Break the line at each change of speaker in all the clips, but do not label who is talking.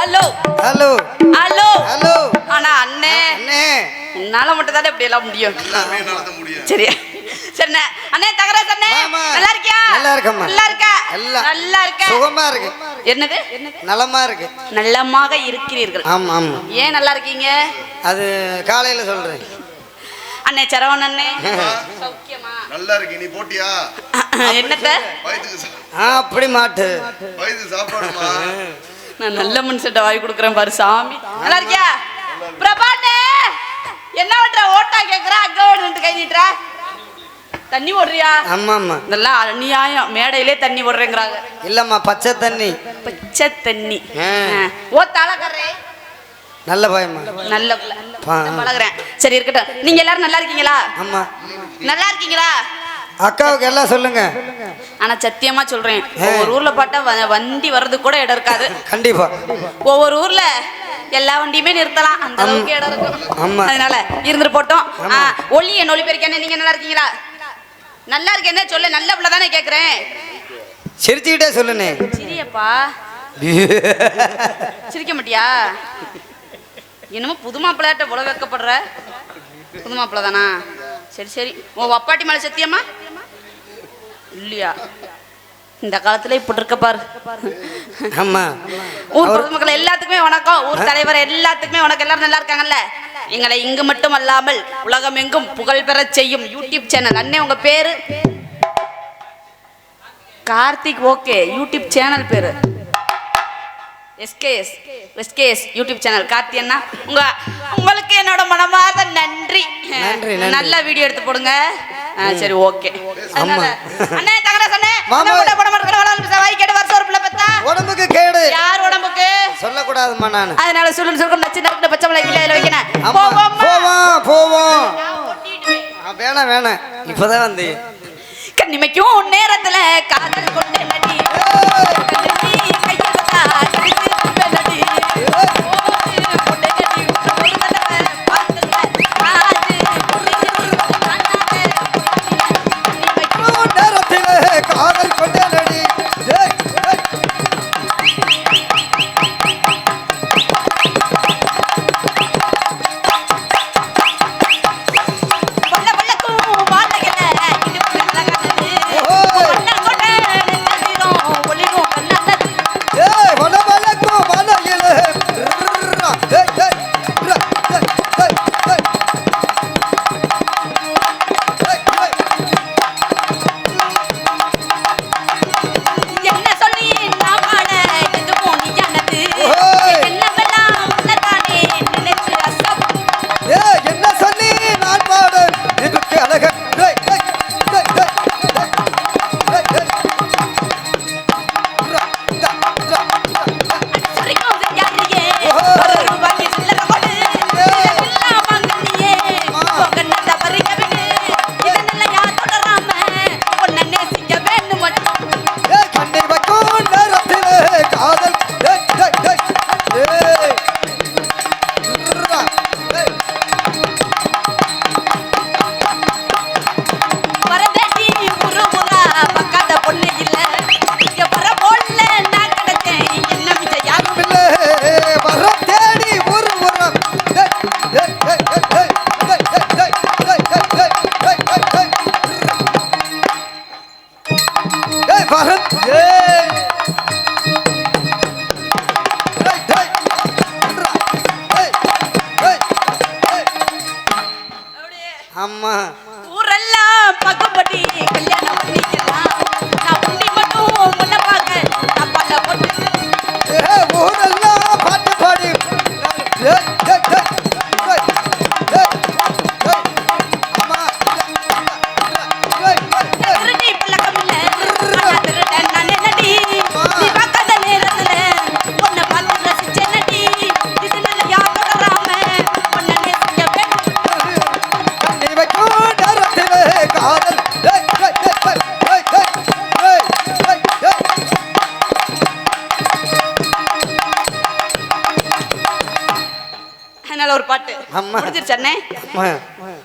Hello.
Hello.
Hello.
ஆனா அண்ணே.
அண்ணே.
என்னால மட்டும் தானே இப்படி எல்லாம் முடியும்.
எல்லாமே நடத்த முடியும்.
சரி. சரிண்ணே அண்ணே தகராஜ் அண்ணே. நல்லா இருக்கியா?
நல்லா இருக்கேம்மா.
நல்லா இருக்கா?
எல்லாம்
நல்லா இருக்க.
சுகமா இருக்கு.
என்னது?
நலமா இருக்கு.
நல்லமாக இருக்கிறீர்கள்.
ஆமா ஆமா.
ஏன் நல்லா இருக்கீங்க?
அது காலையில சொல்றேன்.
அண்ணே சரவண அண்ணே. சௌக்கியமா?
நல்லா இருக்கு. நீ போட்டியா?
என்னத்த?
வயிற்றுக்கு
ஆ அப்படி மாட்டு.
வயிற்றுக்கு சாப்பாடுமா?
நான் நல்ல மனுஷன்ட்ட வாங்கி கொடுக்குறேன் பாரு சாமி. நல்லா இருக்கியா? பிரபாண்ணே என்ன பண்ற? ஓட்டா கேக்குற அங்க ஓடுன்னு கை நீட்டுற. தண்ணி ஓடுறியா?
ஆமா ஆமா.
இதெல்லாம் அநியாயம். மேடையிலே தண்ணி ஓடுறேங்கிறாங்க.
இல்லம்மா பச்சை தண்ணி.
பச்சை தண்ணி. ஓ தலக்கறே
நல்ல பயமா
நல்ல பழகுறேன். சரி இருக்கட்டும். நீங்க எல்லாரும் நல்லா இருக்கீங்களா?
ஆமா.
நல்லா இருக்கீங்களா?
அக்காவுக்கு எல்லாம் சொல்லுங்க.
ஆனா சத்தியமா சொல்றேன். ஒவ்வொரு ஊர்ல பார்த்தா வண்டி வர்றதுக்கு கூட இடம் இருக்காது.
கண்டிப்பா.
ஒவ்வொரு ஊர்ல எல்லா வண்டியுமே நிறுத்தலாம். அந்த அளவுக்கு இடம் இருக்கும். அதனால இருந்துட்டு போட்டோம். ஒளி என் ஒளி பெருக்கானே நீங்க நல்லா இருக்கீங்களா? நல்லா இருக்கேனே சொல்ல. நல்ல பிள்ளை தானே கேக்குறேன்.
சிரிச்சுக்கிட்டே சொல்லுனே
சிரியப்பா. சிரிக்க மாட்டியா? என்னமோ புது மாப்பிள்ளையாட்ட இவ்வளோ வைக்கப்படுற? புது மாப்பிள்ளை தானா? சரி சரி. உன் அப்பாட்டி மேலே சத்தியம்மா இல்லையா? இந்த காலத்துல இப்படி இருக்க பாரு.
ஆமா
ஊர் பொதுமக்கள் எல்லாத்துக்குமே வணக்கம். ஊர் தலைவர் எல்லாத்துக்குமே வணக்கம். எல்லாரும் நல்லா இருக்காங்கல்ல? எங்களை இங்கு மட்டும் அல்லாமல் உலகம் எங்கும் புகழ் பெறச் செய்யும் யூடியூப் சேனல் அண்ணே உங்க பேரு? கார்த்திக் ஓகே. யூடியூப் சேனல் பேரு. SKS SKS YouTube channel Karthi அண்ணா உங்க உங்களுக்கு என்னோட மனமார்ந்த நன்றி. நல்ல வீடியோ எடுத்து போடுங்க. சரி ஓகே. அண்ணே தங்கராஜ் அண்ணே
மாமா.
வளர்ந்து வருஷம் ஒரு பிள்ளை பெத்தா.
உடம்புக்கு கேடு.
யார் உடம்புக்கு?
சொல்லக்கூடாதும்மா நான்.
அதனால சொல்லு சொல்லு நச்சு நறுக்கு பச்சை மிளகாய் கிலோ போவோம்மா.
போவோம் போவோம். ஆ, வேணாம் வேணாம். இப்பதான் வந்து
கண்ணிமைக்கும் நேரத்துல காதல் கொண்ட நடி.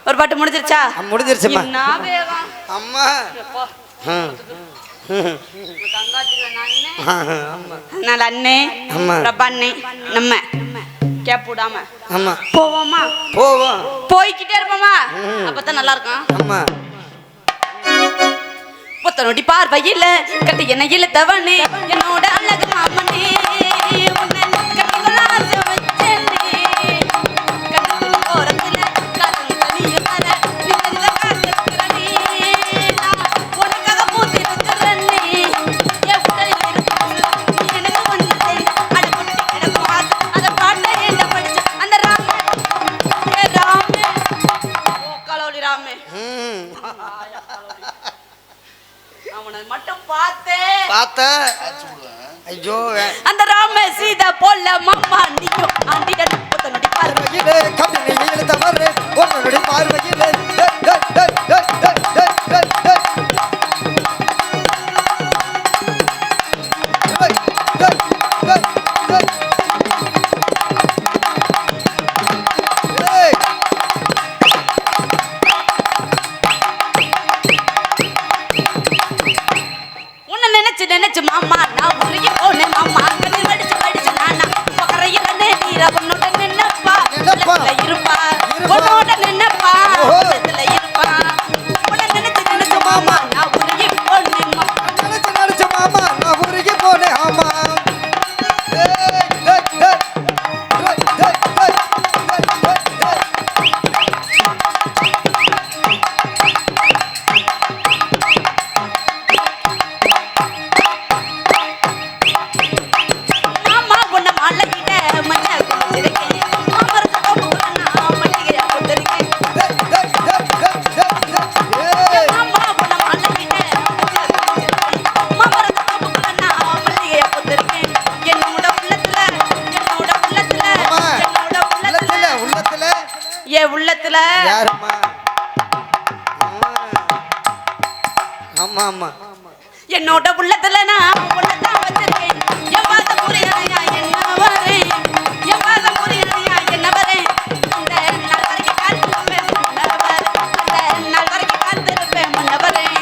ஒரு
பாட்டு
முடிஞ்சிருச்சா? முடிஞ்சிருச்சுமா
அம்மா.
நல்ல அண்ணே ரப்பா அண்ணே நம்ம. கேப் விடாம
ஆமா
போவோமா?
போவோம்.
போய்கிட்டே இருப்போமா? அப்பதான் நல்லா இருக்கும்
ஆமா
புத்தனோடி பார்வையில் கட்டி என்ன இழுத்தவனே? என்னோட அழகு மாமன் அவனை மட்டும் பார்த்தே.
பார்த்தேன் ஐயோ
அந்த ராம சீதா போல மாமா நீயும் ஆண்டிடன் புத்தனுடைய
பார்வையிலே. கண்ணில் இழுத்த மறு உன்னுடைய பார்வையிலே.
என்னோட உள்ளத்துல நான் உள்ளதான் வச்சிருக்கேன். என் வாசம் புரியாதையா என்ன வரேன் என் வாசம் புரியாதையா என்ன வரேன் இந்த நாள் வரைக்கும் காத்திருப்பேன் முன்ன வரேன் இந்த நாள் வரைக்கும் காத்திருப்பேன் முன்ன வரேன்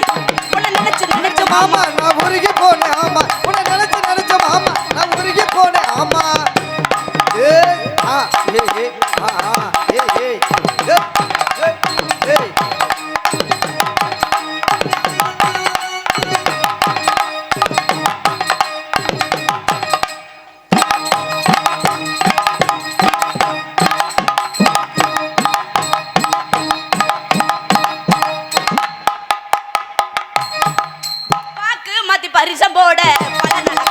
நினைச்சு
மாமா
பரிசம் போட பல நல்லா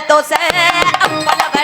தோசை அப்பளவை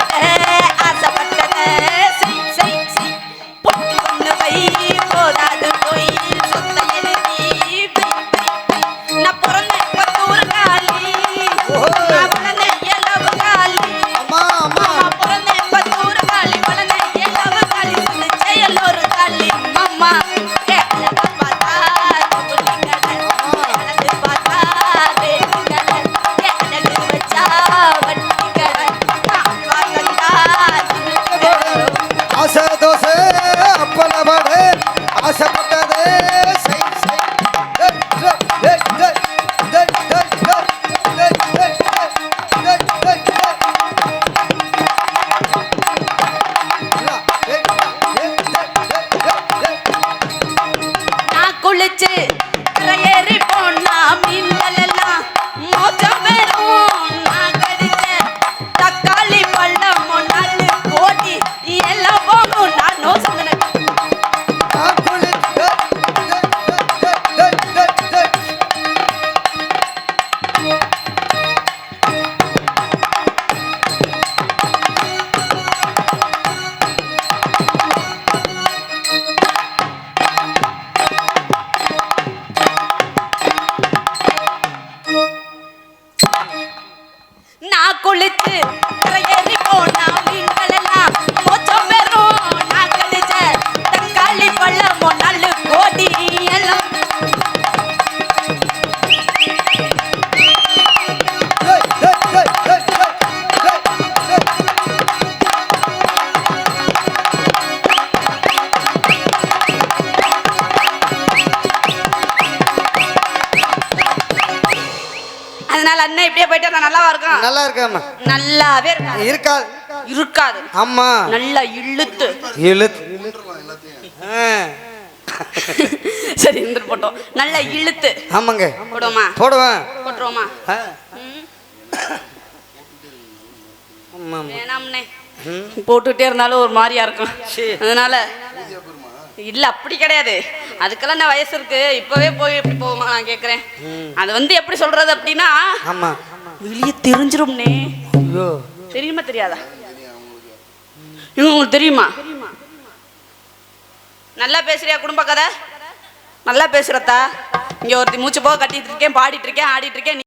வந்தா நல்லாவா இருக்கும்
நல்லா இருக்காமா
நல்லாவே இருக்காது
இருக்காது
இருக்காது.
ஆமா
நல்லா இழுத்து.
இழுத்து.
சரி இருந்துட்டு போட்டோம். நல்லா இழுத்து.
ஆமாங்க.
போடுவோமா?
போடுவேன்
போட்டுருவோமா. வேணாம்னே. போட்டுட்டே இருந்தாலும் ஒரு மாதிரியா இருக்கும். அதனால இல்ல அப்படி கிடையாது. அதுக்கெல்லாம் நான் வயசு இருக்கு? இப்பவே போய் எப்படி போகுமா? நான் கேக்குறேன். அது வந்து எப்படி சொல்றது அப்படின்னா
ஆமா.
வெளியே தெரிஞ்சிரும்னே.
ஐயோ.
தெரியுமா தெரியாதா? இவங்க உங்களுக்கு தெரியுமா? நல்லா பேசுறியா குடும்ப கதை? நல்லா பேசுறத்தா? இங்க ஒருத்தி மூச்சு போக கட்டிட்டு இருக்கேன் பாடிட்டு இருக்கேன் ஆடிட்டு இருக்கேன்